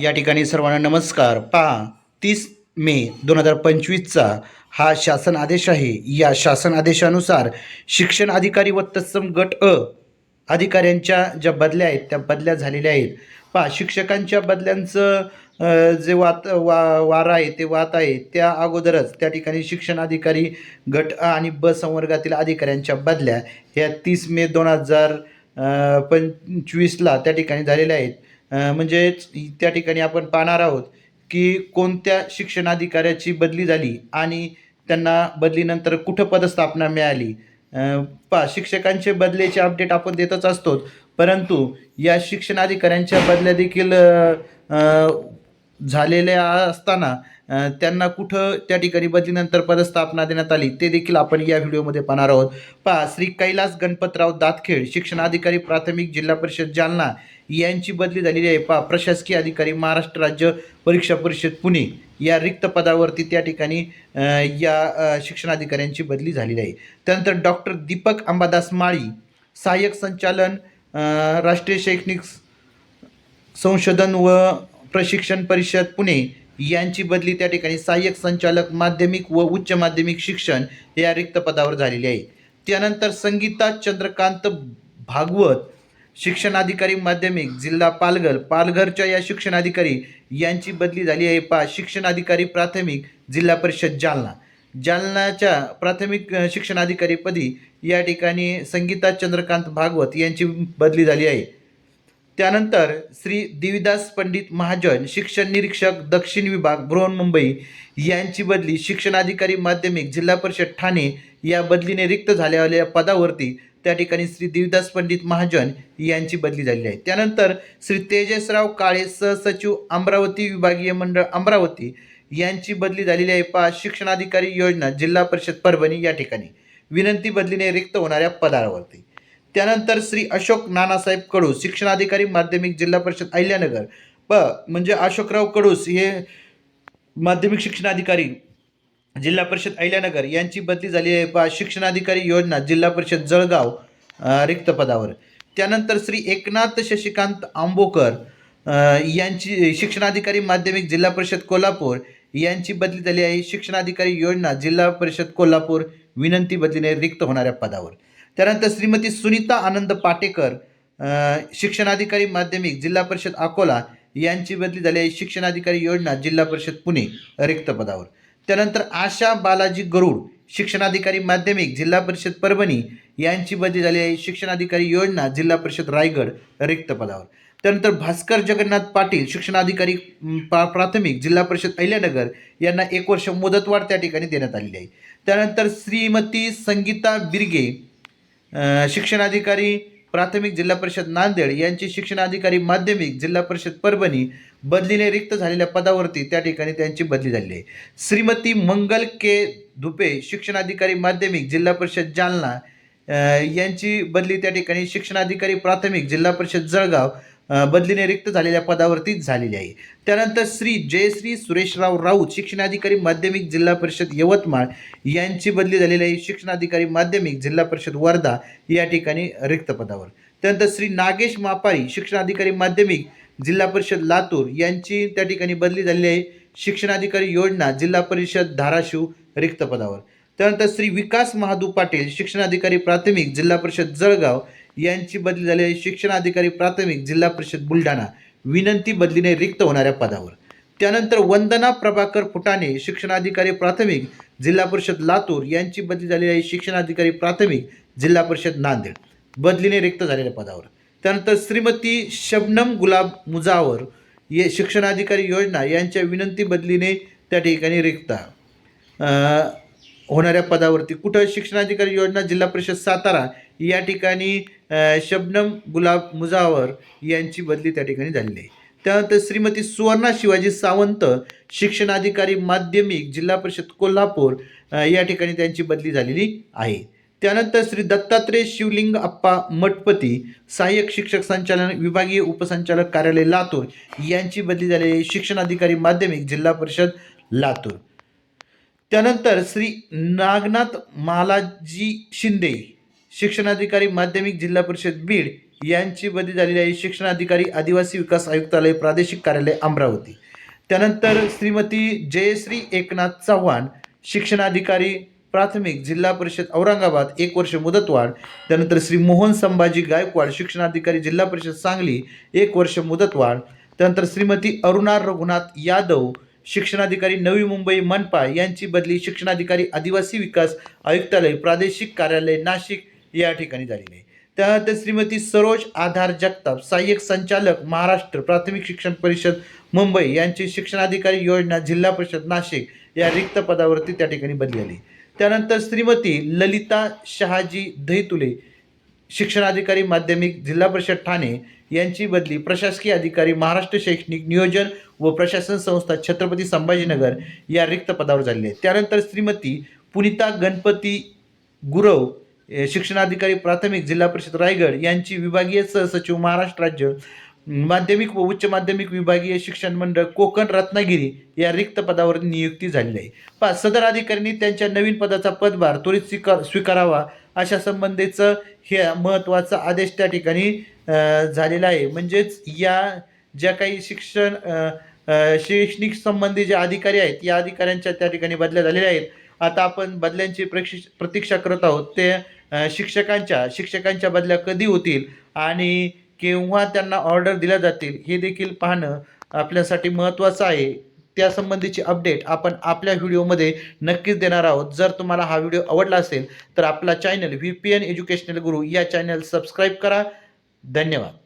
या ठिकाणी सर्वांना नमस्कार. पहा तीस मे दोन हजार पंचवीसचा हा शासन आदेश आहे. या शासन आदेशानुसार शिक्षण अधिकारी व तत्सम गट अ अधिकाऱ्यांच्या ज्या बदल्या आहेत त्या बदल्या झालेल्या आहेत. पहा शिक्षकांच्या बदल्यांचं जे वात वा वारा आहे ते वात आहे त्या अगोदरच त्या ठिकाणी शिक्षण अधिकारी गट अ आणि ब संवर्गातील अधिकाऱ्यांच्या बदल्या ह्या तीस मे दोन हजार पंचवीसला त्या ठिकाणी झालेल्या आहेत. म्हणजेच त्या ठिकाणी आपण पाहणार आहोत की कोणत्या शिक्षणाधिकाऱ्याची बदली झाली आणि त्यांना बदलीनंतर कुठं पदस्थापना मिळाली? पा शिक्षकांचे बदलेचे अपडेट आपण देतच असतो परंतु या शिक्षणाधिकाऱ्यांच्या बदल्या देखील झालेल्या असताना त्यांना कुठं त्या ठिकाणी बदलीनंतर पदस्थापना देण्यात आली ते देखील आपण या व्हिडिओमध्ये पाहणार आहोत. पहा श्री कैलास गणपतराव दातखेड शिक्षणाधिकारी प्राथमिक जिल्हा परिषद जालना यांची बदली झालेली आहे. पहा प्रशासकीय अधिकारी महाराष्ट्र राज्य परीक्षा परिषद पुणे या रिक्त पदावरती त्या ठिकाणी या शिक्षणाधिकाऱ्यांची बदली झालेली आहे. त्यानंतर डॉक्टर दीपक अंबादास माळी सहाय्यक संचालन राष्ट्रीय शैक्षणिक संशोधन व प्रशिक्षण परिषद पुणे यांची बदली त्या ठिकाणी सहाय्यक संचालक माध्यमिक व उच्च माध्यमिक शिक्षण या रिक्त पदावर झालेली आहे. त्यानंतर संगीता चंद्रकांत भागवत शिक्षणाधिकारी माध्यमिक जिल्हा पालघर पालघरच्या या शिक्षणाधिकारी यांची बदली झाली आहे. पा शिक्षणाधिकारी प्राथमिक जिल्हा परिषद जालना. जालनाच्या प्राथमिक शिक्षणाधिकारीपदी या ठिकाणी संगीता चंद्रकांत भागवत यांची बदली झाली आहे. त्यानंतर श्री देवीदास पंडित महाजन शिक्षण निरीक्षक दक्षिण विभाग बृहन्मुंबई यांची बदली शिक्षणाधिकारी माध्यमिक जिल्हा परिषद ठाणे या बदलीने रिक्त झालेल्या पदावरती त्या ठिकाणी श्री देवीदास पंडित महाजन यांची बदली झालेली आहे. त्यानंतर श्री तेजसराव काळे सहसचिव अमरावती विभागीय मंडळ अमरावती यांची बदली झालेली आहे. पा शिक्षणाधिकारी योजना जिल्हा परिषद परभणी या ठिकाणी. विनंती बदलीने रिक्त होणाऱ्या पदावरती. त्यानंतर श्री अशोक नानासाहेब कडूस शिक्षणाधिकारी माध्यमिक जिल्हा परिषद अहिल्यानगर. प म्हणजे अशोकराव कडूस हे माध्यमिक शिक्षणाधिकारी जिल्हा परिषद अहिल्यानगर यांची बदली झाली आहे. प शिक्षणाधिकारी योजना जिल्हा परिषद जळगाव रिक्त पदावर. त्यानंतर श्री एकनाथ शशिकांत आंबोकर यांची शिक्षणाधिकारी माध्यमिक जिल्हा परिषद कोल्हापूर यांची बदली झाली आहे. शिक्षणाधिकारी योजना जिल्हा परिषद कोल्हापूर विनंती बदलीने रिक्त होणाऱ्या पदावर. त्यानंतर श्रीमती सुनीता आनंद पाटेकर शिक्षणाधिकारी माध्यमिक जिल्हा परिषद अकोला यांची बदली झाली आहे. शिक्षणाधिकारी योजना जिल्हा परिषद पुणे रिक्त पदावर. त्यानंतर आशा बालाजी गरुड शिक्षणाधिकारी माध्यमिक जिल्हा परिषद परभणी यांची बदली झाली आहे. शिक्षणाधिकारी योजना जिल्हा परिषद रायगड रिक्त पदावर. त्यानंतर भास्कर जगन्नाथ पाटील शिक्षणाधिकारी पा प्राथमिक जिल्हा परिषद अहिल्यानगर यांना एक वर्ष मुदतवाढ त्या ठिकाणी देण्यात आलेली आहे. त्यानंतर श्रीमती संगीता बिरगे शिक्षणाधिकारी प्राथमिक जिल्हा परिषद नांदेड यांची शिक्षणाधिकारी माध्यमिक जिल्हा परिषद परभणी बदलीने रिक्त झालेल्या पदावरती त्या ठिकाणी त्यांची बदली झालेली आहे. श्रीमती मंगल के. धुपे शिक्षणाधिकारी माध्यमिक जिल्हा परिषद जालना यांची बदली त्या ठिकाणी शिक्षणाधिकारी प्राथमिक जिल्हा परिषद जळगाव बदलीने रिक्त झालेल्या पदावरतीच झालेली आहे. त्यानंतर श्री जयश्री सुरेशराव राऊत शिक्षणाधिकारी माध्यमिक जिल्हा परिषद यवतमाळ यांची बदली झालेली आहे. शिक्षणाधिकारी माध्यमिक जिल्हा परिषद वर्धा या ठिकाणी रिक्त पदावर. त्यानंतर श्री नागेश मापारी शिक्षणाधिकारी माध्यमिक जिल्हा परिषद लातूर यांची त्या ठिकाणी बदली झालेली आहे. शिक्षणाधिकारी योजना जिल्हा परिषद धाराशिव रिक्त पदावर. त्यानंतर श्री विकास महादू पाटील शिक्षणाधिकारी प्राथमिक जिल्हा परिषद जळगाव यांची बदली झाली आहे शिक्षण अधिकारी प्राथमिक जिल्हा परिषद बुलढाणा विनंती बदलीने रिक्त होणाऱ्या पदावर. त्यानंतर वंदना प्रभाकर फुटाणे शिक्षणाधिकारी प्राथमिक जिल्हा परिषद लातूर यांची बदली झालेली आहे शिक्षणाधिकारी प्राथमिक जिल्हा परिषद नांदेड. बदलीने रिक्त झालेल्या पदावर. त्यानंतर श्रीमती शबनम गुलाब मुजावर ये शिक्षणाधिकारी योजना यांच्या विनंती बदलीने त्या ठिकाणी रिक्त. होणाऱ्या पदावरती. कुठं शिक्षणाधिकारी योजना जिल्हा परिषद सातारा या ठिकाणी शबनम गुलाब मुजावर यांची बदली त्या ठिकाणी झालेली आहे. त्यानंतर श्रीमती सुवर्णा शिवाजी सावंत शिक्षणाधिकारी माध्यमिक जिल्हा परिषद कोल्हापूर या ठिकाणी त्यांची बदली झालेली आहे. त्यानंतर श्री दत्तात्रय शिवलिंग अप्पा मठपती सहाय्यक शिक्षक संचालन विभागीय उपसंचालक कार्यालय लातूर यांची बदली झालेली शिक्षणाधिकारी माध्यमिक जिल्हा परिषद लातूर. त्यानंतर श्री नागनाथ मालाजी शिंदे शिक्षणाधिकारी माध्यमिक जिल्हा परिषद बीड यांची बदली झालेली आहे. शिक्षण अधिकारी आदिवासी विकास आयुक्तालय प्रादेशिक कार्यालय अमरावती. त्यानंतर श्रीमती जयश्री एकनाथ चव्हाण शिक्षणाधिकारी प्राथमिक जिल्हा परिषद औरंगाबाद एक वर्ष मुदतवाढ. त्यानंतर श्री मोहन संभाजी गायकवाड शिक्षणाधिकारी जिल्हा परिषद सांगली एक वर्ष मुदतवाढ. त्यानंतर श्रीमती अरुणा रघुनाथ यादव शिक्षणाधिकारी नवी मुंबई मनपा यांची बदली शिक्षणाधिकारी आदिवासी विकास आयुक्तालय प्रादेशिक कार्यालय नाशिक या ठिकाणी झालेली आहे. त्यानंतर श्रीमती सरोज आधार जगताप सहाय्यक संचालक महाराष्ट्र प्राथमिक शिक्षण परिषद मुंबई यांची शिक्षणाधिकारी योजना जिल्हा परिषद नाशिक या रिक्त पदावरती त्या ठिकाणी बदली आली त्यानंतर श्रीमती ललिता शहाजी दहितुले शिक्षणाधिकारी माध्यमिक जिल्हा परिषद ठाणे यांची बदली प्रशासकीय अधिकारी महाराष्ट्र शैक्षणिक नियोजन व प्रशासन संस्था छत्रपती संभाजीनगर या रिक्त पदावर झालेली आहे त्यानंतर श्रीमती पुनिता गणपती गुरव शिक्षणाधिकारी प्राथमिक जिल्हा परिषद रायगड यांची विभागीय सहसचिव महाराष्ट्र राज्य माध्यमिक व उच्च माध्यमिक विभागीय शिक्षण मंडळ कोकण रत्नागिरी या रिक्त पदावर नियुक्ती झालेली आहे. पाच सदर अधिकाऱ्यांनी त्यांच्या नवीन पदाचा पदभार त्वरित स्वीकार स्वीकारावा अशा संबंधीचं हे महत्त्वाचा आदेश त्या ठिकाणी झालेला आहे. म्हणजेच या ज्या काही शिक्षण शैक्षणिक संबंधी जे अधिकारी आहेत या अधिकाऱ्यांच्या त्या ठिकाणी बदल्या झालेल्या आहेत. आता आपण बदल्यांची प्रेक्षी प्रतीक्षा करत आहोत. ते शिक्षकांच्या शिक्षकांच्या बदल्या कधी होतील आणि केव्हा त्यांना ऑर्डर दिल्या जातील हे देखील पाहणं आपल्यासाठी महत्त्वाचं आहे. त्यासंबंधीची अपडेट आपण आपल्या व्हिडिओमध्ये नक्कीच देणार आहोत. जर तुम्हाला हा व्हिडिओ आवडला असेल तर आपला channel V P N educational Guru या चॅनल सबस्क्राईब करा. धन्यवाद.